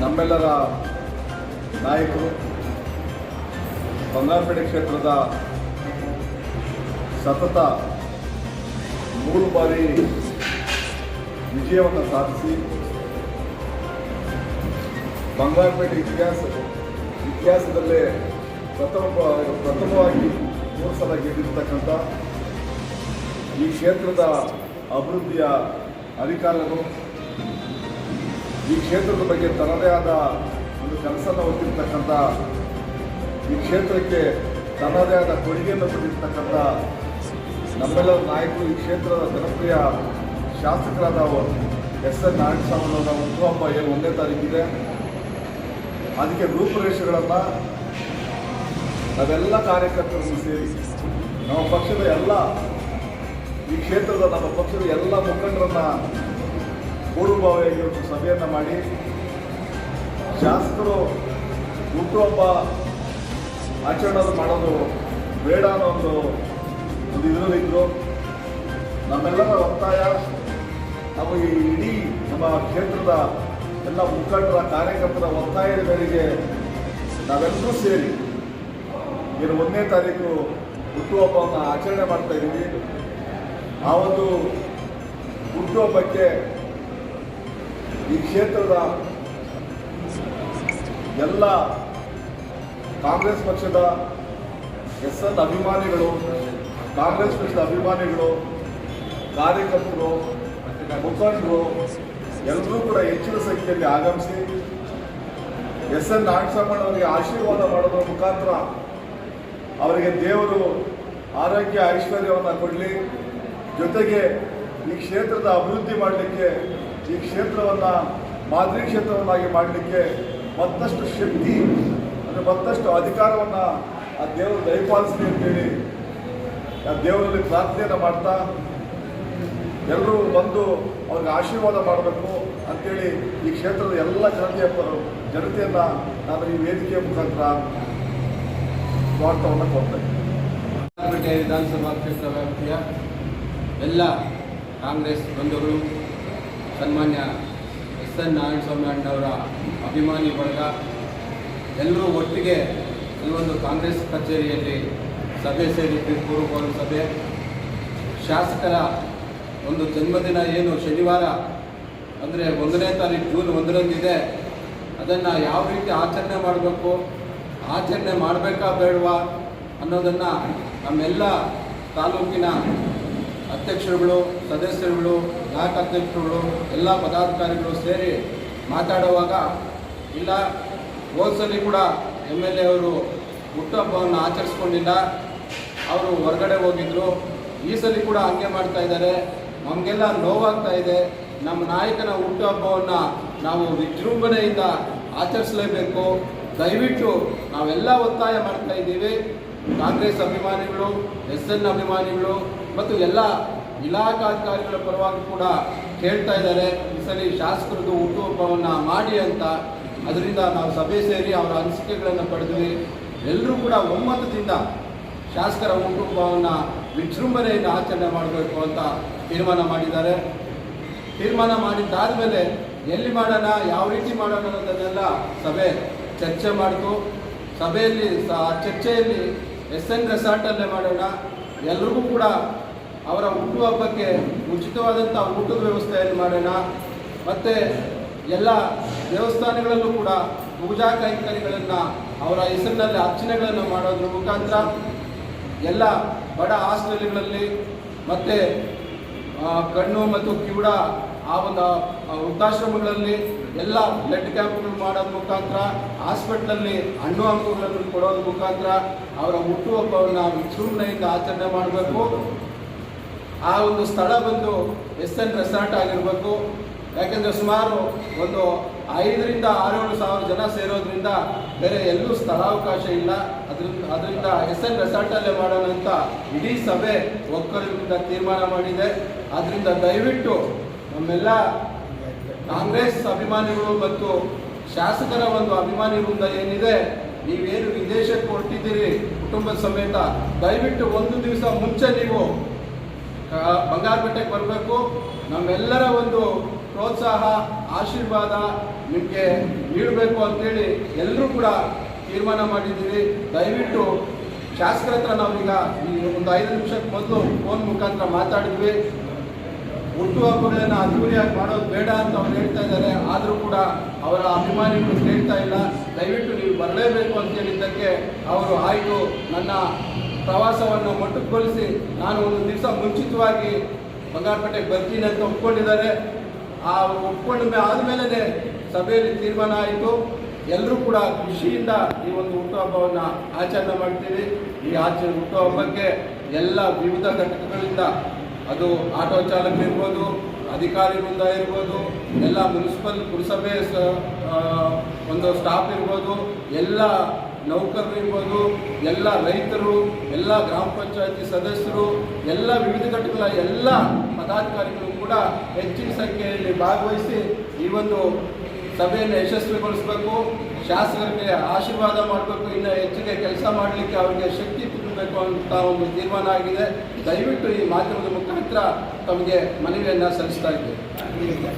ನಮ್ಮೆಲ್ಲರ ನಾಯಕರು ಬಂಗಾರಪೇಟೆ ಕ್ಷೇತ್ರದ ಸತತ ಮೂರು ಬಾರಿ ವಿಜಯವನ್ನು ಸಾಧಿಸಿ ಬಂಗಾರಪೇಟೆ ಇತಿಹಾಸ ಇತಿಹಾಸದಲ್ಲೇ ಪ್ರಥಮ ಪ್ರಥಮವಾಗಿ ಮೂರು ಸಲ ಗೆದ್ದಿರ್ತಕ್ಕಂಥ ಈ ಕ್ಷೇತ್ರದ ಅಭಿವೃದ್ಧಿಯ ಅಧಿಕಾರರು ಈ ಕ್ಷೇತ್ರದ ಬಗ್ಗೆ ತನ್ನದೇ ಆದ ಒಂದು ಕೆಲಸನ ಹೊತ್ತಿರ್ತಕ್ಕಂಥ ಈ ಕ್ಷೇತ್ರಕ್ಕೆ ತನ್ನದೇ ಆದ ಕೊಡುಗೆಯನ್ನು ಕೊಟ್ಟಿರ್ತಕ್ಕಂಥ ನಮ್ಮೆಲ್ಲರ ನಾಯಕರು ಈ ಕ್ಷೇತ್ರದ ಜನಪ್ರಿಯ ಶಾಸಕರಾದ ಎಸ್ ಎನ್ ನಾರಾಯಣಸ್ವಾಮಿಯವರ ಹುಟ್ಟುಹಬ್ಬ ಏನು ಒಂದೇ ತಾರೀಕಿದೆ. ಅದಕ್ಕೆ ರೂಪುರೇಷೆಗಳನ್ನು ನಾವೆಲ್ಲ ಕಾರ್ಯಕರ್ತರನ್ನು ಸೇರಿ, ನಮ್ಮ ಪಕ್ಷದ ಎಲ್ಲ ಈ ಕ್ಷೇತ್ರದ ನಮ್ಮ ಪಕ್ಷದ ಎಲ್ಲ ಮುಖಂಡರನ್ನ ಪೂರ್ವಭಾವಿಯಾಗಿ ಒಂದು ಸಭೆಯನ್ನು ಮಾಡಿ. ಶಾಸಕರು ಹುಟ್ಟುಹಬ್ಬ ಆಚರಣೆ ಮಾಡೋದು ಬೇಡ ಅನ್ನೋ ಒಂದು ಒಂದು ಇದರಲ್ಲಿದ್ದರು ನಮ್ಮೆಲ್ಲರ ಒತ್ತಾಯ, ನಾವು ಈ ಇಡೀ ನಮ್ಮ ಕ್ಷೇತ್ರದ ಎಲ್ಲ ಮುಖಂಡರ, ಕಾರ್ಯಕರ್ತರ ಒತ್ತಾಯದ ಮೇರೆಗೆ ನಾವೆಲ್ಲರೂ ಸೇರಿ ಏನು ಒಂದನೇ ತಾರೀಕು ಹುಟ್ಟುಹಬ್ಬವನ್ನು ಆಚರಣೆ ಮಾಡ್ತಾ ಇದ್ದೀವಿ. ಆ ಒಂದು ಹುಟ್ಟುಹಬ್ಬಕ್ಕೆ ಈ ಕ್ಷೇತ್ರದ ಎಲ್ಲ ಕಾಂಗ್ರೆಸ್ ಪಕ್ಷದ ಎಸ್ ಎಲ್ ಅಭಿಮಾನಿಗಳು, ಕಾಂಗ್ರೆಸ್ ಪಕ್ಷದ ಅಭಿಮಾನಿಗಳು, ಕಾರ್ಯಕರ್ತರು, ಮುಖಂಡರು ಎಲ್ಲರೂ ಕೂಡ ಹೆಚ್ಚಿನ ಸಂಖ್ಯೆಯಲ್ಲಿ ಆಗಮಿಸಿ ಎಸ್ ಎನ್ ಅವರಿಗೆ ಆಶೀರ್ವಾದ ಮಾಡೋದ್ರ ಮುಖಾಂತರ ಅವರಿಗೆ ದೇವರು ಆರೋಗ್ಯ, ಐಶ್ವರ್ಯವನ್ನು ಕೊಡಲಿ. ಜೊತೆಗೆ ಈ ಕ್ಷೇತ್ರದ ಅಭಿವೃದ್ಧಿ ಮಾಡಲಿಕ್ಕೆ ಈ ಕ್ಷೇತ್ರವನ್ನು ಮಾದರಿ ಕ್ಷೇತ್ರವನ್ನಾಗಿ ಮಾಡಲಿಕ್ಕೆ ಮತ್ತಷ್ಟು ಶಕ್ತಿ, ಅಂದರೆ ಮತ್ತಷ್ಟು ಅಧಿಕಾರವನ್ನು ಆ ದೇವರು ದಯಪಾಲಿಸಲಿ ಅಂತೇಳಿ ಆ ದೇವರಲ್ಲಿ ಪ್ರಾರ್ಥನೆಯನ್ನು ಮಾಡ್ತಾ ಎಲ್ಲರೂ ಬಂದು ಅವ್ರಿಗೆ ಆಶೀರ್ವಾದ ಮಾಡಬೇಕು ಅಂತೇಳಿ ಈ ಕ್ಷೇತ್ರದ ಎಲ್ಲ ಜನತೆಯ ಜನತೆಯನ್ನು ನಾನು ಈ ವೇದಿಕೆಯ ಮುಖಾಂತರ ಸ್ವಾಗತವನ್ನು ಕೊಡ್ತೇನೆ ವಿಧಾನಸಭಾ ಕ್ಷೇತ್ರ ವ್ಯಾಪ್ತಿಯ ಎಲ್ಲ ಕಾಂಗ್ರೆಸ್ ಬಂಧುಗಳು ಸನ್ಮಾನ್ಯ ಎಸ್ ಎನ್ ನಾರಾಯಣಸ್ವಾಮಿ ಅಣ್ಣವರ ಅಭಿಮಾನಿ ವರ್ಗ ಎಲ್ಲರೂ ಒಟ್ಟಿಗೆ ಒಂದು ಕಾಂಗ್ರೆಸ್ ಕಚೇರಿಯಲ್ಲಿ ಸಭೆ ಸೇರಿದ್ದು ಪೂರ್ವಭಾವಿ ಸಭೆ. ಶಾಸಕರ ಒಂದು ಜನ್ಮದಿನ ಏನು ಶನಿವಾರ, ಅಂದರೆ ಒಂದನೇ ತಾರೀಕು ಜೂನ್ ಒಂದರಂದಿದೆ ಅದನ್ನು ಯಾವ ರೀತಿ ಆಚರಣೆ ಮಾಡಬೇಕು, ಆಚರಣೆ ಮಾಡಬೇಕಾ ಬೇಡವಾ ಅನ್ನೋದನ್ನು ನಮ್ಮೆಲ್ಲ ತಾಲೂಕಿನ ಅಧ್ಯಕ್ಷರುಗಳು, ಸದಸ್ಯರುಗಳು ಬ್ಲಾಕ್ ಅಧ್ಯಕ್ಷರುಗಳು ಎಲ್ಲ ಪದಾಧಿಕಾರಿಗಳು ಸೇರಿ ಮಾತಾಡುವಾಗ ಇಲ್ಲ, ಹೋದ್ಸಲಿ ಕೂಡ ಎಂ ಎಲ್ ಎ ಅವರು ಹುಟ್ಟುಹಬ್ಬವನ್ನು ಆಚರಿಸ್ಕೊಂಡಿಲ್ಲ. ಅವರು ಹೊರಗಡೆ ಹೋಗಿದ್ರು. ಈ ಸಲ ಕೂಡ ಹಂಗೆ ಮಾಡ್ತಾ ಇದ್ದಾರೆ. ನಮಗೆಲ್ಲ ನೋವಾಗ್ತಾ ಇದೆ. ನಮ್ಮ ನಾಯಕನ ಹುಟ್ಟುಹಬ್ಬವನ್ನು ನಾವು ವಿಜೃಂಭಣೆಯಿಂದ ಆಚರಿಸಲೇಬೇಕು. ದಯವಿಟ್ಟು ನಾವೆಲ್ಲ ಒತ್ತಾಯ ಮಾಡ್ತಾ ಇದ್ದೀವಿ. ಕಾಂಗ್ರೆಸ್ ಅಭಿಮಾನಿಗಳು, ಎಸ್ ಎನ್ ಅಭಿಮಾನಿಗಳು ಮತ್ತು ಎಲ್ಲ ಇಲಾಖಾಧಿಕಾರಿಗಳ ಪರವಾಗಿ ಕೂಡ ಕೇಳ್ತಾ ಇದ್ದಾರೆ. ಈ ಸಲ ಶಾಸಕರದ್ದು ಹುಟ್ಟುಹಬ್ಬವನ್ನು ಮಾಡಿ ಅಂತ. ಅದರಿಂದ ನಾವು ಸಭೆ ಸೇರಿ ಅವರ ಅನಿಸಿಕೆಗಳನ್ನು ಪಡೆದ್ವಿ. ಎಲ್ಲರೂ ಕೂಡ ಒಮ್ಮತದಿಂದ ಶಾಸಕರ ಹುಟ್ಟುಹಬ್ಬವನ್ನು ವಿಜೃಂಭಣೆಯಿಂದ ಆಚರಣೆ ಮಾಡಬೇಕು ಅಂತ ತೀರ್ಮಾನ ಮಾಡಿದ್ದಾರೆ. ತೀರ್ಮಾನ ಮಾಡಿದ್ದಾದಮೇಲೆ ಎಲ್ಲಿ ಮಾಡೋಣ, ಯಾವ ರೀತಿ ಮಾಡೋಣ ಅನ್ನೋದನ್ನೆಲ್ಲ ಸಭೆ ಚರ್ಚೆ ಮಾಡಿತು. ಸಭೆಯಲ್ಲಿ ಚರ್ಚೆಯಲ್ಲಿ ಎಸ್ ಎನ್ ರೆಸಾರ್ಟಲ್ಲೇ ಮಾಡೋಣ. ಎಲ್ರಿಗೂ ಕೂಡ ಅವರ ಹುಟ್ಟುಹಬ್ಬಕ್ಕೆ ಉಚಿತವಾದಂಥ ಊಟದ ವ್ಯವಸ್ಥೆಯನ್ನು ಮಾಡೋಣ. ಮತ್ತು ಎಲ್ಲ ದೇವಸ್ಥಾನಗಳಲ್ಲೂ ಕೂಡ ಪೂಜಾ ಕೈಂಕರ್ಯಗಳನ್ನು ಅವರ ಹೆಸರಿನಲ್ಲಿ ಅರ್ಚನೆಗಳನ್ನು ಮಾಡೋದ್ರ ಮುಖಾಂತರ ಎಲ್ಲ ಬಡ ಹಾಸ್ಟೆಲ್ಗಳಲ್ಲಿ ಮತ್ತು ಕಣ್ಣು ಮತ್ತು ಕಿವುಡ ಆ ಒಂದು ವೃದ್ಧಾಶ್ರಮಗಳಲ್ಲಿ ಎಲ್ಲ ಬ್ಲಡ್ ಕ್ಯಾಂಪ್ಗಳು ಮಾಡೋದ್ರ ಮುಖಾಂತರ, ಹಾಸ್ಪಿಟ್ಲಲ್ಲಿ ಹಣ್ಣು ಹಂಪುಗಳನ್ನು ಕೊಡೋದ್ರ ಮುಖಾಂತರ ಅವರ ಹುಟ್ಟುಹಬ್ಬವನ್ನು ವಿಜೃಂಭಣೆಯಿಂದ ಆಚರಣೆ ಮಾಡಬೇಕು. ಆ ಒಂದು ಸ್ಥಳ ಬಂದು ಎಸ್ ಎನ್ ರೆಸಾರ್ಟ್ ಆಗಿರಬೇಕು. ಯಾಕೆಂದರೆ ಸುಮಾರು ಒಂದು ಐದರಿಂದ ಆರೇಳು ಸಾವಿರ ಜನ ಸೇರೋದ್ರಿಂದ ಬೇರೆ ಎಲ್ಲೂ ಸ್ಥಳಾವಕಾಶ ಇಲ್ಲ. ಅದರಿಂದ ಅದರಿಂದ ಎಸ್ ಎನ್ ರೆಸಾರ್ಟಲ್ಲೇ ಮಾಡೋಣ ಅಂತ ಇಡೀ ಸಭೆ ಒಕ್ಕಲಿನಿಂದ ತೀರ್ಮಾನ ಮಾಡಿದೆ. ಆದ್ದರಿಂದ ದಯವಿಟ್ಟು ನಮ್ಮೆಲ್ಲ ಕಾಂಗ್ರೆಸ್ ಅಭಿಮಾನಿಗಳು ಮತ್ತು ಶಾಸಕರ ಒಂದು ಅಭಿಮಾನಿ ವೃಂದ ಏನಿದೆ, ನೀವೇನು ವಿದೇಶಕ್ಕೆ ಹೊರಟಿದ್ದೀರಿ ಕುಟುಂಬದ ಸಮೇತ, ದಯವಿಟ್ಟು ಒಂದು ದಿವಸ ಮುಂಚೆ ನೀವು ಬಂಗಾರಪೇಟೆಗೆ ಬರಬೇಕು. ನಮ್ಮೆಲ್ಲರ ಒಂದು ಪ್ರೋತ್ಸಾಹ, ಆಶೀರ್ವಾದ ನಿಮಗೆ ನೀಡಬೇಕು ಅಂತೇಳಿ ಎಲ್ಲರೂ ಕೂಡ ತೀರ್ಮಾನ ಮಾಡಿದ್ದೀವಿ. ದಯವಿಟ್ಟು ಶಾಸಕರ ಹತ್ರ ನಾವೀಗ ಈ ಒಂದು ಐದು ನಿಮಿಷಕ್ಕೆ ಮೊದಲು ಫೋನ್ ಮುಖಾಂತರ ಮಾತಾಡಿದ್ವಿ. ಹುಟ್ಟುಹಬ್ಬಗಳನ್ನು ಅದ್ದೂರಿಯಾಗಿ ಮಾಡೋದು ಬೇಡ ಅಂತ ಅವ್ರು ಹೇಳ್ತಾ ಇದ್ದಾರೆ. ಆದರೂ ಕೂಡ ಅವರ ಅಭಿಮಾನಿಗಳು ಹೇಳ್ತಾ ಇಲ್ಲ. ದಯವಿಟ್ಟು ನೀವು ಬರಲೇಬೇಕು ಅಂತ ಹೇಳಿದ್ದಕ್ಕೆ ಅವರು ಆಯಿತು. ನನ್ನ ಪ್ರವಾಸವನ್ನು ಮೊಟಕುಗೊಳಿಸಿ ನಾನು ಒಂದು ದಿವಸ ಮುಂಚಿತವಾಗಿ ಬಂಗಾರಪೇಟೆಗೆ ಬರ್ತೀನಿ ಅಂತ ಒಪ್ಕೊಂಡಿದ್ದಾರೆ. ಆ ಒಪ್ಕೊಂಡ ಮೇಲೆ ಆದಮೇಲೆ ಸಭೆಯಲ್ಲಿ ತೀರ್ಮಾನ ಆಯಿತು. ಎಲ್ಲರೂ ಕೂಡ ಖುಷಿಯಿಂದ ಈ ಒಂದು ಹುಟ್ಟುಹಬ್ಬವನ್ನು ಆಚರಣೆ ಮಾಡ್ತೀವಿ ಈ ಆಚರಣೆ ಹುಟ್ಟುಹಬ್ಬಕ್ಕೆ ಎಲ್ಲ ವಿವಿಧ ಘಟಕಗಳಿಂದ ಅದು ಆಟೋ ಚಾಲಕರಿರ್ಬೋದು ಅಧಿಕಾರಿ ವೃಂದ ಇರ್ಬೋದು, ಎಲ್ಲ ಮುನ್ಸಿಪಲ್ ಪುರಸಭೆ ಒಂದು ಸ್ಟಾಫ್ ಇರ್ಬೋದು, ಎಲ್ಲ ನೌಕರರು ಇರ್ಬೋದು, ಎಲ್ಲ ರೈತರು, ಎಲ್ಲ ಗ್ರಾಮ ಪಂಚಾಯತಿ ಸದಸ್ಯರು, ಎಲ್ಲ ವಿವಿಧ ಘಟಕಗಳ ಎಲ್ಲ ಪದಾಧಿಕಾರಿಗಳು ಕೂಡ ಹೆಚ್ಚಿನ ಸಂಖ್ಯೆಯಲ್ಲಿ ಭಾಗವಹಿಸಿ ಈ ಒಂದು ಸಭೆಯನ್ನು ಯಶಸ್ವಿಗೊಳಿಸಬೇಕು. ಶಾಸಕರಿಗೆ ಆಶೀರ್ವಾದ ಮಾಡಬೇಕು. ಇನ್ನು ಹೆಚ್ಚಿಗೆ ಕೆಲಸ ಮಾಡಲಿಕ್ಕೆ ಅವರಿಗೆ ಶಕ್ತಿ ತುಂಬಬೇಕು ಅಂತ ಒಂದು ತೀರ್ಮಾನ ಆಗಿದೆ. ದಯವಿಟ್ಟು ಈ ಮಾಧ್ಯಮದ ಮುಖಾಂತರ ತಮಗೆ ಮನವಿಯನ್ನು ಸಲ್ಲಿಸ್ತಾ ಇದ್ದೇವೆ